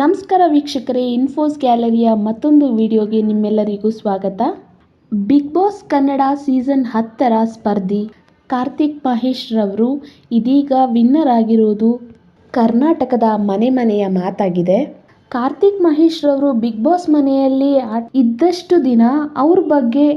ನಮಸ್ಕಾರ ವೀಕ್ಷಕರೇ ಇನ್ಫೋಸ್ ಗ್ಯಾಲರಿಯ ಮತ್ತೊಂದು ವಿಡಿಯೋಗೆ ನಿಮ್ಮೆಲ್ಲರಿಗೂ ಸ್ವಾಗತ. ಬಿಗ್ ಬಾಸ್ ಕನ್ನಡ ಸೀಸನ್ ಹತ್ತರ ಸ್ಪರ್ಧಿ ಕಾರ್ತಿಕ್ ಮಹೇಶ್ ರವರು ಇದೀಗ ವಿನ್ನರ್ ಆಗಿರುವುದು ಕರ್ನಾಟಕದ ಮನೆ ಮನೆಯ ಮಾತಾಗಿದೆ. ಕಾರ್ತಿಕ್ ಮಹೇಶ್ ರವರು ಬಿಗ್ ಬಾಸ್ ಮನೆಯಲ್ಲಿ ಇದ್ದಷ್ಟು ದಿನ ಅವ್ರ ಬಗ್ಗೆ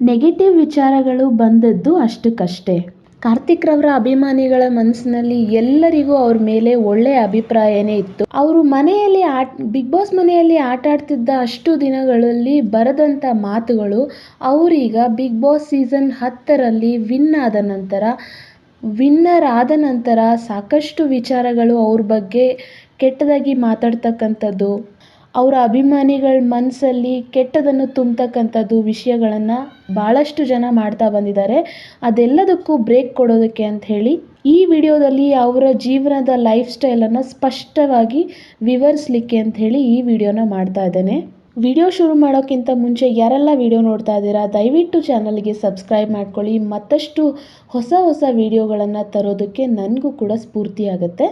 ನೆಗೆಟಿವ್ ವಿಚಾರಗಳು ಬಂದದ್ದು ಅಷ್ಟಕ್ಕಷ್ಟೇ. ಕಾರ್ತಿಕ್ ರವರ ಅಭಿಮಾನಿಗಳ ಮನಸ್ಸಿನಲ್ಲಿ ಎಲ್ಲರಿಗೂ ಅವ್ರ ಮೇಲೆ ಒಳ್ಳೆಯ ಅಭಿಪ್ರಾಯನೇ ಇತ್ತು. ಅವರು ಮನೆಯಲ್ಲಿ ಆಟ, ಬಿಗ್ ಬಾಸ್ ಮನೆಯಲ್ಲಿ ಆಟ ಆಡ್ತಿದ್ದ ಅಷ್ಟು ದಿನಗಳಲ್ಲಿ ಬರದಂಥ ಮಾತುಗಳು, ಅವರೀಗ ಬಿಗ್ ಬಾಸ್ ಸೀಸನ್ ಹತ್ತರಲ್ಲಿ ವಿನ್ ಆದ ನಂತರ, ವಿನ್ನರ್ ಆದ ನಂತರ ಸಾಕಷ್ಟು ವಿಚಾರಗಳು ಅವ್ರ ಬಗ್ಗೆ ಕೆಟ್ಟದಾಗಿ ಮಾತಾಡ್ತಕ್ಕಂಥದ್ದು. ಅವರ ಅಭಿಮಾನಿಗಳ ಮನಸ್ಸಲ್ಲಿ ಕೆಟ್ಟದನ್ನು ತುಂಬತಕ್ಕಂಥದ್ದು ವಿಷಯಗಳನ್ನು ಭಾಳಷ್ಟು ಜನ ಮಾಡ್ತಾ ಬಂದಿದ್ದಾರೆ. ಅದೆಲ್ಲದಕ್ಕೂ ಬ್ರೇಕ್ ಕೊಡೋದಕ್ಕೆ ಅಂತ ಹೇಳಿ ಈ ವಿಡಿಯೋದಲ್ಲಿ ಅವರ ಜೀವನದ ಲೈಫ್ ಸ್ಟೈಲನ್ನು ಸ್ಪಷ್ಟವಾಗಿ ವಿವರಿಸಲಿಕ್ಕೆ ಅಂತ ಹೇಳಿ ಈ ವಿಡಿಯೋನ ಮಾಡ್ತಾ ಇದ್ದೇನೆ. ವಿಡಿಯೋ ಶುರು ಮಾಡೋಕ್ಕಿಂತ ಮುಂಚೆ ಯಾರೆಲ್ಲ ವಿಡಿಯೋ ನೋಡ್ತಾ ಇದ್ದೀರಾ, ದಯವಿಟ್ಟು ಚಾನಲ್ಗೆ ಸಬ್ಸ್ಕ್ರೈಬ್ ಮಾಡ್ಕೊಳ್ಳಿ. ಮತ್ತಷ್ಟು ಹೊಸ ಹೊಸ ವಿಡಿಯೋಗಳನ್ನು ತರೋದಕ್ಕೆ ನನಗೂ ಕೂಡ ಸ್ಫೂರ್ತಿಯಾಗುತ್ತೆ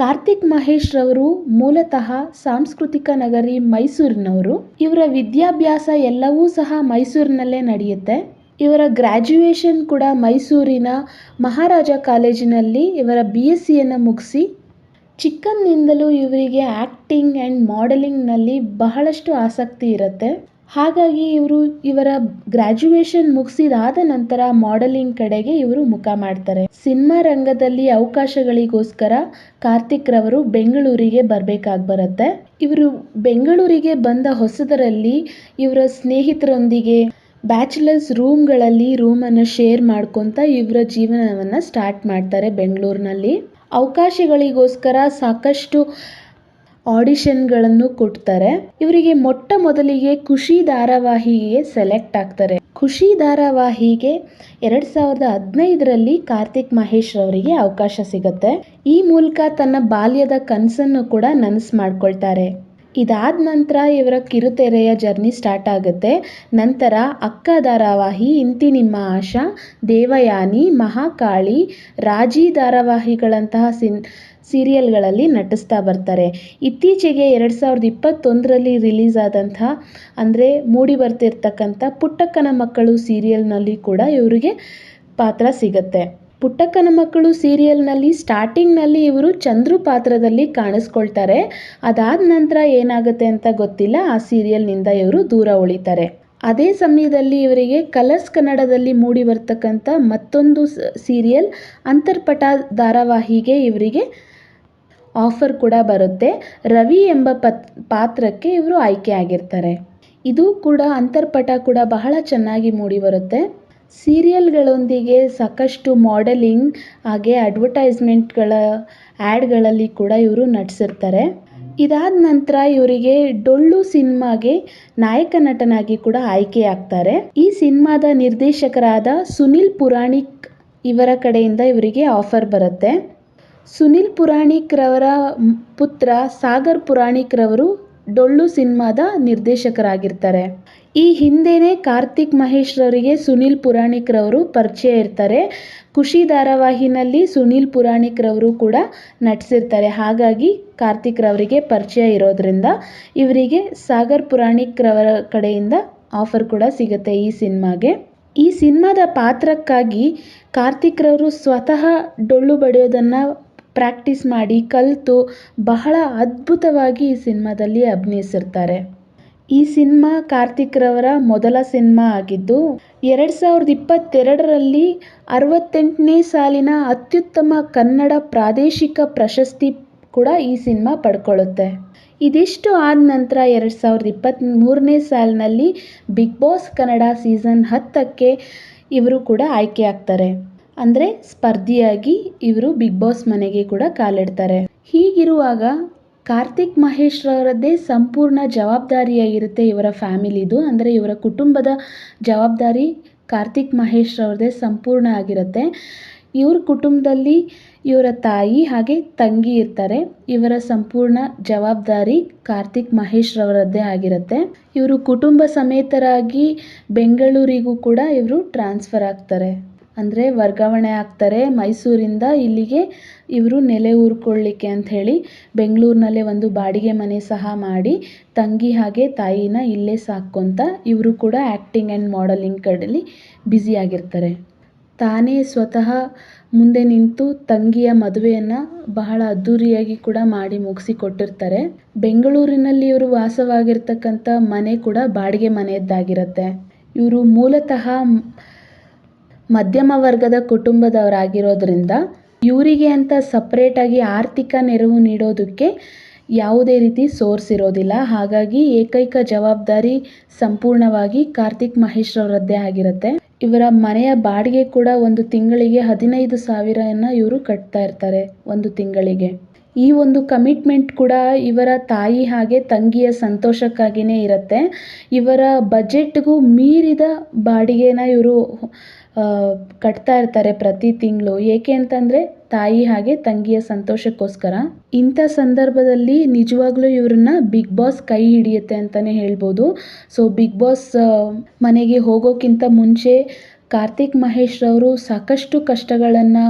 ಕಾರ್ತಿಕ್ ಮಹೇಶ್ ರವರು ಮೂಲತಃ ಸಾಂಸ್ಕೃತಿಕ ನಗರಿ ಮೈಸೂರಿನವರು. ಇವರ ವಿದ್ಯಾಭ್ಯಾಸ ಎಲ್ಲವೂ ಸಹ ಮೈಸೂರಿನಲ್ಲೇ ನಡೆಯುತ್ತೆ. ಇವರ ಗ್ರ್ಯಾಜುಯೇಷನ್ ಕೂಡ ಮೈಸೂರಿನ ಮಹಾರಾಜ ಕಾಲೇಜಿನಲ್ಲಿ ಇವರ ಬಿ ಎಸ್ ಸಿಯನ್ನು ಮುಗಿಸಿ, ಚಿಕ್ಕಂದಿನಿಂದಲೂ ಇವರಿಗೆ ಆ್ಯಕ್ಟಿಂಗ್ ಆ್ಯಂಡ್ ಮಾಡೆಲಿಂಗ್ನಲ್ಲಿ ಬಹಳಷ್ಟು ಆಸಕ್ತಿ ಇರುತ್ತೆ. ಹಾಗಾಗಿ ಇವರು ಇವರ ಗ್ರ್ಯಾಜುಯೇಷನ್ ಮುಗಿಸಿದಾದ ನಂತರ ಮಾಡೆಲಿಂಗ್ ಕಡೆಗೆ ಇವರು ಮುಖ ಮಾಡ್ತಾರೆ. ಸಿನಿಮಾ ರಂಗದಲ್ಲಿ ಅವಕಾಶಗಳಿಗೋಸ್ಕರ ಕಾರ್ತಿಕ್ ರವರು ಬೆಂಗಳೂರಿಗೆ ಬರಬೇಕಾಗಿ ಬರುತ್ತೆ ಇವರು ಬೆಂಗಳೂರಿಗೆ ಬಂದ ಹೊಸದರಲ್ಲಿ ಇವರ ಸ್ನೇಹಿತರೊಂದಿಗೆ ಬ್ಯಾಚುಲರ್ಸ್ ರೂಮ್ಗಳಲ್ಲಿ ರೂಮನ್ನು ಶೇರ್ ಮಾಡ್ಕೊತ ಇವರ ಜೀವನವನ್ನು ಸ್ಟಾರ್ಟ್ ಮಾಡ್ತಾರೆ ಬೆಂಗಳೂರಿನಲ್ಲಿ. ಅವಕಾಶಗಳಿಗೋಸ್ಕರ ಸಾಕಷ್ಟು ಆಡಿಷನ್ಗಳನ್ನು ಕೊಡ್ತಾರೆ. ಇವರಿಗೆ ಮೊಟ್ಟ ಮೊದಲಿಗೆ ಖುಷಿ ಧಾರಾವಾಹಿಗೆ ಸೆಲೆಕ್ಟ್ ಆಗ್ತಾರೆ. ಖುಷಿ ಧಾರಾವಾಹಿಗೆ ಎರಡ್ ಸಾವಿರದ ಹದಿನೈದರಲ್ಲಿ ಕಾರ್ತಿಕ್ ಮಹೇಶ್ ಅವರಿಗೆ ಅವಕಾಶ ಸಿಗುತ್ತೆ. ಈ ಮೂಲಕ ತನ್ನ ಬಾಲ್ಯದ ಕನಸನ್ನು ಕೂಡ ನನಸು ಮಾಡ್ಕೊಳ್ತಾರೆ. ಇದಾದ ನಂತರ ಇವರ ಕಿರುತೆರೆಯ ಜರ್ನಿ ಸ್ಟಾರ್ಟ್ ಆಗುತ್ತೆ. ನಂತರ ಅಕ್ಕ ಧಾರಾವಾಹಿ, ಇಂತಿ ನಿಮ್ಮ ಆಶಾ, ದೇವಯಾನಿ, ಮಹಾಕಾಳಿ, ರಾಜಿ ಧಾರಾವಾಹಿಗಳಂತಹ ಸಿನ್ ಸೀರಿಯಲ್ಗಳಲ್ಲಿ ನಟಿಸ್ತಾ ಬರ್ತಾರೆ. ಇತ್ತೀಚೆಗೆ ಎರಡು ಸಾವಿರದ ಇಪ್ಪತ್ತೊಂದರಲ್ಲಿ ರಿಲೀಸ್ ಆದಂಥ, ಅಂದರೆ ಮೂಡಿ ಬರ್ತಿರ್ತಕ್ಕಂಥ ಪುಟ್ಟಕ್ಕನ ಮಕ್ಕಳು ಸೀರಿಯಲ್ನಲ್ಲಿ ಕೂಡ ಇವರಿಗೆ ಪಾತ್ರ ಸಿಗುತ್ತೆ. ಪುಟ್ಟಕ್ಕನ ಮಕ್ಕಳು ಸೀರಿಯಲ್ನಲ್ಲಿ ಸ್ಟಾರ್ಟಿಂಗ್ನಲ್ಲಿ ಇವರು ಚಂದ್ರು ಪಾತ್ರದಲ್ಲಿ ಕಾಣಿಸ್ಕೊಳ್ತಾರೆ. ಅದಾದ ನಂತರ ಏನಾಗುತ್ತೆ ಅಂತ ಗೊತ್ತಿಲ್ಲ. ಆ ಸೀರಿಯಲ್ನಿಂದ ಇವರು ದೂರ ಉಳಿತಾರೆ. ಅದೇ ಸಮಯದಲ್ಲಿ ಇವರಿಗೆ ಕಲರ್ಸ್ ಕನ್ನಡದಲ್ಲಿ ಮೂಡಿ ಬರ್ತಕ್ಕಂಥ ಮತ್ತೊಂದು ಸೀರಿಯಲ್ ಅಂತರ್ಪಟ ಧಾರಾವಾಹಿಗೆ ಇವರಿಗೆ ಆಫರ್ ಕೂಡ ಬರುತ್ತೆ. ರವಿ ಎಂಬ ಪತ್, ಪಾತ್ರಕ್ಕೆ ಇವರು ಆಯ್ಕೆ ಆಗಿರ್ತಾರೆ ಇದು ಕೂಡ ಅಂತರ್ಪಟ ಕೂಡ ಬಹಳ ಚೆನ್ನಾಗಿ ಮೂಡಿ ಬರುತ್ತೆ ಸೀರಿಯಲ್ಗಳೊಂದಿಗೆ ಸಾಕಷ್ಟು ಮಾಡೆಲಿಂಗ್, ಹಾಗೆ ಅಡ್ವರ್ಟೈಸ್ಮೆಂಟ್ಗಳ ಆ್ಯಡ್ಗಳಲ್ಲಿ ಕೂಡ ಇವರು ನಟಿಸಿರ್ತಾರೆ ಇದಾದ ನಂತರ ಇವರಿಗೆ ಡೊಳ್ಳು ಸಿನಿಮಾಗೆ ನಾಯಕ ನಟನಾಗಿ ಕೂಡ ಆಯ್ಕೆ ಆಗ್ತಾರೆ ಈ ಸಿನಿಮಾದ ನಿರ್ದೇಶಕರಾದ ಸುನಿಲ್ ಪುರಾಣಿಕ್ ಇವರ ಕಡೆಯಿಂದ ಇವರಿಗೆ ಆಫರ್ ಬರುತ್ತೆ. ಸುನಿಲ್ ಪುರಾಣಿಕ್ ರವರ ಪುತ್ರ ಸಾಗರ್ ಪುರಾಣಿಕ್ ರವರು ಡೊಳ್ಳು ಸಿನಿಮಾದ ನಿರ್ದೇಶಕರಾಗಿರ್ತಾರೆ. ಈ ಹಿಂದೆನೆ ಕಾರ್ತಿಕ್ ಮಹೇಶ್ ರವರಿಗೆ ಸುನಿಲ್ ಪುರಾಣಿಕ್ ರವರು ಪರಿಚಯ ಇರ್ತಾರೆ. ಖುಷಿ ಧಾರಾವಾಹಿನಲ್ಲಿ ಸುನಿಲ್ ಪುರಾಣಿಕ್ ರವರು ಕೂಡ ನಟಿಸಿರ್ತಾರೆ. ಹಾಗಾಗಿ ಕಾರ್ತಿಕ್ ರವರಿಗೆ ಪರಿಚಯ ಇರೋದ್ರಿಂದ ಇವರಿಗೆ ಸಾಗರ್ ಪುರಾಣಿಕ್ ರವರ ಕಡೆಯಿಂದ ಆಫರ್ ಕೂಡ ಸಿಗುತ್ತೆ ಈ ಸಿನಿಮಾಗೆ. ಈ ಸಿನಿಮಾದ ಪಾತ್ರಕ್ಕಾಗಿ ಕಾರ್ತಿಕ್ ರವರು ಸ್ವತಃ ಡೊಳ್ಳು ಬಡಿಯೋದನ್ನು ಪ್ರಾಕ್ಟೀಸ್ ಮಾಡಿ ಕಲಿತು ಬಹಳ ಅದ್ಭುತವಾಗಿ ಈ ಸಿನಿಮಾದಲ್ಲಿ ಅಭಿನಯಿಸಿರ್ತಾರೆ. ಈ ಸಿನಿಮಾ ಕಾರ್ತಿಕ್ ರವರ ಮೊದಲ ಸಿನಿಮಾ ಆಗಿದ್ದು, ಎರಡು ಸಾವಿರದ ಇಪ್ಪತ್ತೆರಡರಲ್ಲಿ ಅರವತ್ತೆಂಟನೇ ಸಾಲಿನ ಅತ್ಯುತ್ತಮ ಕನ್ನಡ ಪ್ರಾದೇಶಿಕ ಪ್ರಶಸ್ತಿ ಕೂಡ ಈ ಸಿನಿಮಾ ಪಡ್ಕೊಳ್ಳುತ್ತೆ. ಇದಿಷ್ಟು ಆದ ನಂತರ ಎರಡು ಸಾವಿರದ ಇಪ್ಪತ್ತ್ಮೂರನೇ ಸಾಲಿನಲ್ಲಿ ಬಿಗ್ ಬಾಸ್ ಕನ್ನಡ ಸೀಸನ್ ಹತ್ತಕ್ಕೆ ಇವರು ಕೂಡ ಆಯ್ಕೆ ಆಗ್ತಾರೆ. ಅಂದರೆ ಸ್ಪರ್ಧಿಯಾಗಿ ಇವರು ಬಿಗ್ ಬಾಸ್ ಮನೆಗೆ ಕೂಡ ಕಾಲಿಡ್ತಾರೆ. ಹೀಗಿರುವಾಗ ಕಾರ್ತಿಕ್ ಮಹೇಶ್ ರವರದ್ದೇ ಸಂಪೂರ್ಣ ಜವಾಬ್ದಾರಿಯಾಗಿರುತ್ತೆ ಇವರ ಫ್ಯಾಮಿಲಿದು. ಅಂದರೆ ಇವರ ಕುಟುಂಬದ ಜವಾಬ್ದಾರಿ ಕಾರ್ತಿಕ್ ಮಹೇಶ್ ರವ್ರದ್ದೇ ಸಂಪೂರ್ಣ ಆಗಿರುತ್ತೆ. ಇವ್ರ ಕುಟುಂಬದಲ್ಲಿ ಇವರ ತಾಯಿ ಹಾಗೆ ತಂಗಿ ಇರ್ತಾರೆ. ಇವರ ಸಂಪೂರ್ಣ ಜವಾಬ್ದಾರಿ ಕಾರ್ತಿಕ್ ಮಹೇಶ್ ರವರದ್ದೇ ಆಗಿರುತ್ತೆ. ಇವರು ಕುಟುಂಬ ಸಮೇತರಾಗಿ ಬೆಂಗಳೂರಿಗೂ ಕೂಡ ಇವರು ಟ್ರಾನ್ಸ್ಫರ್ ಆಗ್ತಾರೆ. ಅಂದರೆ ವರ್ಗಾವಣೆ ಆಗ್ತಾರೆ ಮೈಸೂರಿಂದ ಇಲ್ಲಿಗೆ ಇವರು ನೆಲೆ ಊರ್ಕೊಳ್ಳಿಕ್ಕೆ ಅಂಥೇಳಿ ಬೆಂಗಳೂರಿನಲ್ಲೇ ಒಂದು ಬಾಡಿಗೆ ಮನೆ ಸಹ ಮಾಡಿ ತಂಗಿ ಹಾಗೆ ತಾಯಿನ ಇಲ್ಲೇ ಸಾಕ್ಕೊಂತ ಇವರು ಕೂಡ ಆ್ಯಕ್ಟಿಂಗ್ ಆ್ಯಂಡ್ ಮಾಡಲಿಂಗ್ ಕಡೆಯಲ್ಲಿ ಬ್ಯುಸಿಯಾಗಿರ್ತಾರೆ ತಾನೇ ಸ್ವತಃ ಮುಂದೆ ನಿಂತು ತಂಗಿಯ ಮದುವೆಯನ್ನು ಬಹಳ ಅದ್ಧೂರಿಯಾಗಿ ಕೂಡ ಮಾಡಿ ಮುಗಿಸಿ ಕೊಟ್ಟಿರ್ತಾರೆ ಬೆಂಗಳೂರಿನಲ್ಲಿ ಇವರು ವಾಸವಾಗಿರ್ತಕ್ಕಂಥ ಮನೆ ಕೂಡ ಬಾಡಿಗೆ ಮನೆಯದ್ದಾಗಿರುತ್ತೆ. ಇವರು ಮೂಲತಃ ಮಧ್ಯಮ ವರ್ಗದ ಕುಟುಂಬದವರಾಗಿರೋದ್ರಿಂದ ಇವರಿಗೆ ಅಂತ ಸಪ್ರೇಟಾಗಿ ಆರ್ಥಿಕ ನೆರವು ನೀಡೋದಕ್ಕೆ ಯಾವುದೇ ರೀತಿ ಸೋರ್ಸ್ ಇರೋದಿಲ್ಲ. ಹಾಗಾಗಿ ಏಕೈಕ ಜವಾಬ್ದಾರಿ ಸಂಪೂರ್ಣವಾಗಿ ಕಾರ್ತಿಕ್ ಮಹೇಶ್ ಅವರದ್ದೇ ಆಗಿರುತ್ತೆ. ಇವರ ಮನೆಯ ಬಾಡಿಗೆ ಕೂಡ ಒಂದು ತಿಂಗಳಿಗೆ ಹದಿನೈದು ಸಾವಿರನ ಇವರು ಕಟ್ತಾ ಇರ್ತಾರೆ ಒಂದು ತಿಂಗಳಿಗೆ. ಈ ಒಂದು ಕಮಿಟ್ಮೆಂಟ್ ಕೂಡ ಇವರ ತಾಯಿ ಹಾಗೆ ತಂಗಿಯ ಸಂತೋಷಕ್ಕಾಗಿಯೇ ಇರುತ್ತೆ. ಇವರ ಬಜೆಟ್ಗೂ ಮೀರಿದ ಬಾಡಿಗೆನ ಇವರು ಕಟ್ತಾ ಇರ್ತಾರೆ ಪ್ರತಿ ತಿಂಗಳು. ಏಕೆ ಅಂತಂದರೆ ತಾಯಿ ಹಾಗೆ ತಂಗಿಯ ಸಂತೋಷಕ್ಕೋಸ್ಕರ. ಇಂಥ ಸಂದರ್ಭದಲ್ಲಿ ನಿಜವಾಗ್ಲೂ ಇವ್ರನ್ನ ಬಿಗ್ ಬಾಸ್ ಕೈ ಹಿಡಿಯುತ್ತೆ ಅಂತಲೇ ಹೇಳ್ಬೋದು. ಸೊ ಬಿಗ್ ಬಾಸ್ ಮನೆಗೆ ಹೋಗೋಕ್ಕಿಂತ ಮುಂಚೆ ಕಾರ್ತಿಕ್ ಮಹೇಶ್ರವರು ಸಾಕಷ್ಟು ಕಷ್ಟಗಳನ್ನು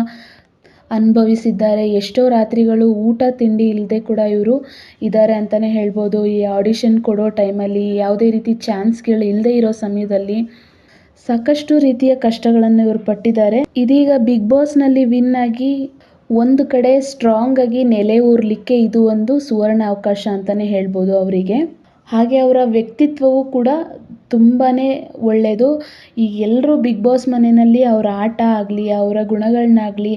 ಅನುಭವಿಸಿದ್ದಾರೆ. ಎಷ್ಟೋ ರಾತ್ರಿಗಳು ಊಟ, ತಿಂಡಿ ಇಲ್ಲದೆ ಕೂಡ ಇವರು ಇದ್ದಾರೆ ಅಂತಲೇ ಹೇಳ್ಬೋದು. ಈ ಆಡಿಷನ್ ಕೊಡೋ ಟೈಮಲ್ಲಿ ಯಾವುದೇ ರೀತಿ ಚಾನ್ಸ್ಗಳು ಇಲ್ಲದೆ ಇರೋ ಸಮಯದಲ್ಲಿ ಸಾಕಷ್ಟು ರೀತಿಯ ಕಷ್ಟಗಳನ್ನು ಇವರು ಪಟ್ಟಿದ್ದಾರೆ. ಇದೀಗ ಬಿಗ್ ಬಾಸ್ನಲ್ಲಿ ವಿನ್ ಆಗಿ ಒಂದು ಕಡೆ ಸ್ಟ್ರಾಂಗ್ ಆಗಿ ನೆಲೆ ಊರ್ಲಿಕ್ಕೆ ಇದು ಒಂದು ಸುವರ್ಣ ಅವಕಾಶ ಅಂತಲೇ ಹೇಳ್ಬೋದು ಅವರಿಗೆ. ಹಾಗೆ ಅವರ ವ್ಯಕ್ತಿತ್ವವು ಕೂಡ ತುಂಬಾ ಒಳ್ಳೆಯದು ಈ ಎಲ್ಲರೂ ಬಿಗ್ ಬಾಸ್ ಮನೆಯಲ್ಲಿ ಅವರ ಆಟ ಆಗಲಿ, ಅವರ ಗುಣಗಳನ್ನಾಗಲಿ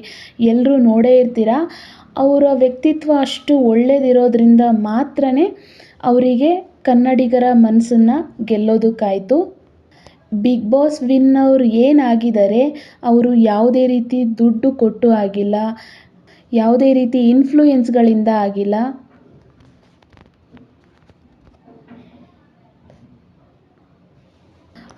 ಎಲ್ಲರೂ ನೋಡೇ ಇರ್ತೀರ? ಅವರ ವ್ಯಕ್ತಿತ್ವ ಅಷ್ಟು ಒಳ್ಳೆಯದಿರೋದ್ರಿಂದ ಮಾತ್ರ ಅವರಿಗೆ ಕನ್ನಡಿಗರ ಮನಸ್ಸನ್ನು ಗೆಲ್ಲೋದಕ್ಕಾಯಿತು. ಬಿಗ್ ಬಾಸ್ ವಿನ್ ಅವರು ಏನಾಗಿದ್ದಾರೆ, ಅವರು ಯಾವುದೇ ರೀತಿ ದುಡ್ಡು ಕೊಟ್ಟು ಆಗಿಲ್ಲ, ಯಾವುದೇ ರೀತಿ ಇನ್ಫ್ಲೂಯೆನ್ಸ್ಗಳಿಂದ ಆಗಿಲ್ಲ.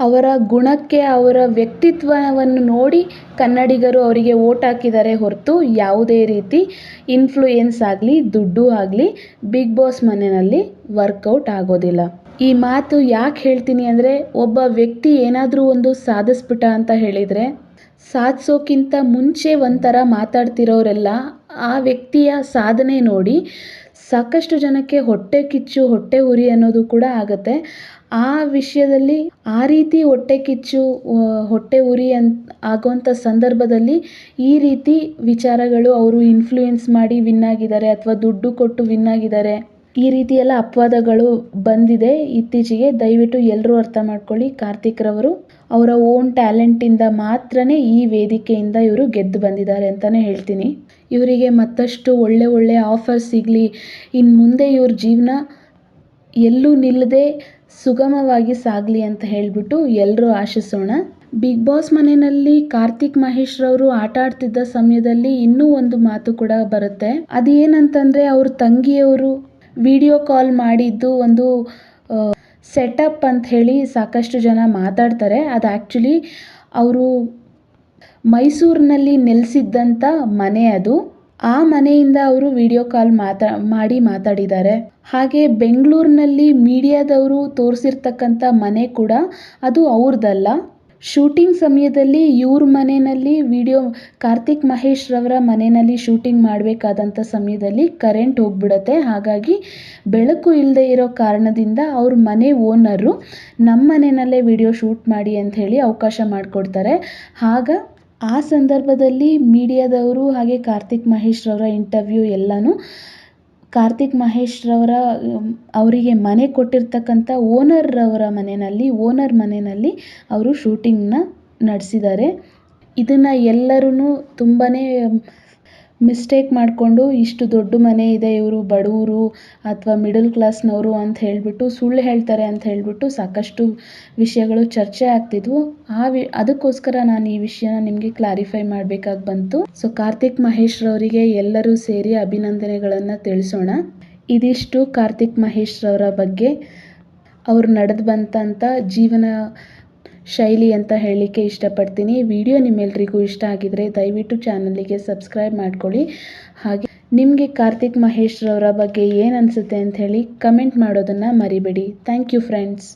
ಅವರ ಗುಣಕ್ಕೆ, ಅವರ ವ್ಯಕ್ತಿತ್ವವನ್ನು ನೋಡಿ ಕನ್ನಡಿಗರು ಅವರಿಗೆ ವೋಟ್ ಹಾಕಿದ್ದಾರೆ ಹೊರತು ಯಾವುದೇ ರೀತಿ ಇನ್ಫ್ಲೂಯೆನ್ಸ್ ಆಗಲಿ, ದುಡ್ಡು ಆಗಲಿ ಬಿಗ್ ಬಾಸ್ ಮನೆಯಲ್ಲಿ ವರ್ಕೌಟ್ ಆಗೋದಿಲ್ಲ. ಈ ಮಾತು ಯಾಕೆ ಹೇಳ್ತೀನಿ ಅಂದರೆ, ಒಬ್ಬ ವ್ಯಕ್ತಿ ಏನಾದರೂ ಒಂದು ಸಾಧಿಸ್ಬಿಟ್ಟ ಅಂತ ಹೇಳಿದರೆ, ಸಾಧಿಸೋಕ್ಕಿಂತ ಮುಂಚೆ ಒಂಥರ ಮಾತಾಡ್ತಿರೋರೆಲ್ಲ ಆ ವ್ಯಕ್ತಿಯ ಸಾಧನೆ ನೋಡಿ ಸಾಕಷ್ಟು ಜನಕ್ಕೆ ಹೊಟ್ಟೆ ಕಿಚ್ಚು, ಹೊಟ್ಟೆ ಉರಿ ಅನ್ನೋದು ಕೂಡ ಆಗುತ್ತೆ. ಆ ವಿಷಯದಲ್ಲಿ ಆ ರೀತಿ ಹೊಟ್ಟೆ ಕಿಚ್ಚು ಹೊಟ್ಟೆ ಉರಿ ಅಂತ ಆಗೋವಂಥ ಸಂದರ್ಭದಲ್ಲಿ ಈ ರೀತಿ ವಿಚಾರಗಳು ಅವರು ಇನ್ಫ್ಲೂಯೆನ್ಸ್ ಮಾಡಿ ವಿನ್ ಆಗಿದ್ದಾರೆ ಅಥವಾ ದುಡ್ಡು ಕೊಟ್ಟು ವಿನ್ ಆಗಿದ್ದಾರೆ. ಈ ರೀತಿಯೆಲ್ಲ ಅಪವಾದಗಳು ಬಂದಿದೆ. ಇತ್ತೀಚೆಗೆ ದಯವಿಟ್ಟು ಎಲ್ಲರೂ ಅರ್ಥ ಮಾಡ್ಕೊಳ್ಳಿ. ಕಾರ್ತಿಕ್ ರವರು ಅವರ ಓನ್ ಟ್ಯಾಲೆಂಟಿಂದ ಮಾತ್ರನೇ ಈ ವೇದಿಕೆಯಿಂದ ಇವರು ಗೆದ್ದು ಬಂದಿದ್ದಾರೆ ಅಂತಲೇ ಹೇಳ್ತೀನಿ. ಇವರಿಗೆ ಮತ್ತಷ್ಟು ಒಳ್ಳೆ ಒಳ್ಳೆ ಆಫರ್ಸ್ ಸಿಗಲಿ. ಇನ್ನು ಮುಂದೆ ಇವ್ರ ಜೀವನ ಎಲ್ಲೂ ನಿಲ್ಲದೆ ಸುಗಮವಾಗಿ ಸಾಗಲಿ ಅಂತ ಹೇಳಿಬಿಟ್ಟು ಎಲ್ಲರೂ ಆಶಿಸೋಣ. ಬಿಗ್ ಬಾಸ್ ಮನೆಯಲ್ಲಿ ಕಾರ್ತಿಕ್ ಮಹೇಶ್ ರವರು ಆಟ ಆಡ್ತಿದ್ದ ಸಮಯದಲ್ಲಿ ಇನ್ನೂ ಒಂದು ಮಾತು ಕೂಡ ಬರುತ್ತೆ. ಅದೇನಂತಂದರೆ ಅವ್ರ ತಂಗಿಯವರು ವಿಡಿಯೋ ಕಾಲ್ ಮಾಡಿದ್ದು ಒಂದು ಸೆಟಪ್ ಅಂತ ಹೇಳಿ ಸಾಕಷ್ಟು ಜನ ಮಾತಾಡ್ತಾರೆ. ಅದು ಆ್ಯಕ್ಚುಲಿ ಅವರು ಮೈಸೂರಿನಲ್ಲಿ ನೆಲೆಸಿದ್ದಂಥ ಮನೆ ಅದು. ಆ ಮನೆಯಿಂದ ಅವರು ವಿಡಿಯೋ ಕಾಲ್ ಮಾತಾ, ಮಾಡಿ ಮಾತಾಡಿದ್ದಾರೆ. ಹಾಗೆ ಬೆಂಗಳೂರಿನಲ್ಲಿ ಮೀಡಿಯಾದವರು ತೋರಿಸಿರ್ತಕ್ಕಂಥ ಮನೆ ಕೂಡ ಅದು ಅವ್ರದ್ದಲ್ಲ ಶೂಟಿಂಗ್ ಸಮಯದಲ್ಲಿ ಇವ್ರ ಮನೆಯಲ್ಲಿ ವಿಡಿಯೋ, ಕಾರ್ತಿಕ್ ಮಹೇಶ್ ರವರ ಮನೆಯಲ್ಲಿ ಶೂಟಿಂಗ್ ಮಾಡಬೇಕಾದಂಥ ಸಮಯದಲ್ಲಿ ಕರೆಂಟ್ ಹೋಗ್ಬಿಡತ್ತೆ. ಹಾಗಾಗಿ ಬೆಳಕು ಇಲ್ಲದೆ ಇರೋ ಕಾರಣದಿಂದ ಅವ್ರ ಮನೆ ಓನರು ನಮ್ಮ ಮನೆಯಲ್ಲೇ ವಿಡಿಯೋ ಶೂಟ್ ಮಾಡಿ ಅಂತ ಹೇಳಿ ಅವಕಾಶ ಮಾಡಿಕೊಡ್ತಾರೆ. ಆಗ ಆ ಸಂದರ್ಭದಲ್ಲಿ ಮೀಡಿಯಾದವರು ಹಾಗೆ ಕಾರ್ತಿಕ್ ಮಹೇಶ್ ರವರ ಇಂಟರ್ವ್ಯೂ ಎಲ್ಲನೂ, ಕಾರ್ತಿಕ್ ಮಹೇಶ್ ರವರ ಅವರಿಗೆ ಮನೆ ಕೊಟ್ಟಿರ್ತಕ್ಕಂಥ ಓನರ್ರವರ ಮನೆಯಲ್ಲಿ ಓನರ್ ಮನೆಯಲ್ಲಿ ಅವರು ಶೂಟಿಂಗ್ನ ನಡೆಸಿದ್ದಾರೆ. ಇದನ್ನು ಎಲ್ಲರೂ ತುಂಬಾ ಮಿಸ್ಟೇಕ್ ಮಾಡಿಕೊಂಡು ಇಷ್ಟು ದೊಡ್ಡ ಮನೆ ಇದೆ ಇವರು ಬಡವರು ಅಥವಾ ಮಿಡಲ್ ಕ್ಲಾಸ್ನವರು ಅಂತ ಹೇಳಿಬಿಟ್ಟು ಸುಳ್ಳು ಹೇಳ್ತಾರೆ ಅಂತ ಹೇಳಿಬಿಟ್ಟು ಸಾಕಷ್ಟು ವಿಷಯಗಳು ಚರ್ಚೆ ಆಗ್ತಿದ್ವು. ಆ ವಿ, ಅದಕ್ಕೋಸ್ಕರ ನಾನು ಈ ವಿಷಯನ ನಿಮಗೆ ಕ್ಲಾರಿಫೈ ಮಾಡಬೇಕಾಗಿ ಬಂತು. ಸೊ ಕಾರ್ತಿಕ್ ಮಹೇಶ್ ರವರಿಗೆ ಎಲ್ಲರೂ ಸೇರಿ ಅಭಿನಂದನೆಗಳನ್ನು ತಿಳಿಸೋಣ. ಇದಿಷ್ಟು ಕಾರ್ತಿಕ್ ಮಹೇಶ್ ರವರ ಬಗ್ಗೆ. ಅವರು ನಡೆದು ಬಂತಂಥ ಜೀವನ ಶೈಲಿ ಅಂತ ಹೇಳಲಿಕ್ಕೆ ಇಷ್ಟಪಡ್ತೀನಿ. ವಿಡಿಯೋ ನಿಮ್ಮೆಲ್ರಿಗೂ ಇಷ್ಟ ಆಗಿದರೆ ದಯವಿಟ್ಟು ಚಾನಲಿಗೆ ಸಬ್ಸ್ಕ್ರೈಬ್ ಮಾಡ್ಕೊಳ್ಳಿ. ಹಾಗೆ ನಿಮಗೆ ಕಾರ್ತಿಕ್ ಮಹೇಶ್ರವರ ಬಗ್ಗೆ ಏನು ಅನಿಸುತ್ತೆ ಅಂಥೇಳಿ ಕಮೆಂಟ್ ಮಾಡೋದನ್ನು ಮರಿಬೇಡಿ. Thank you friends.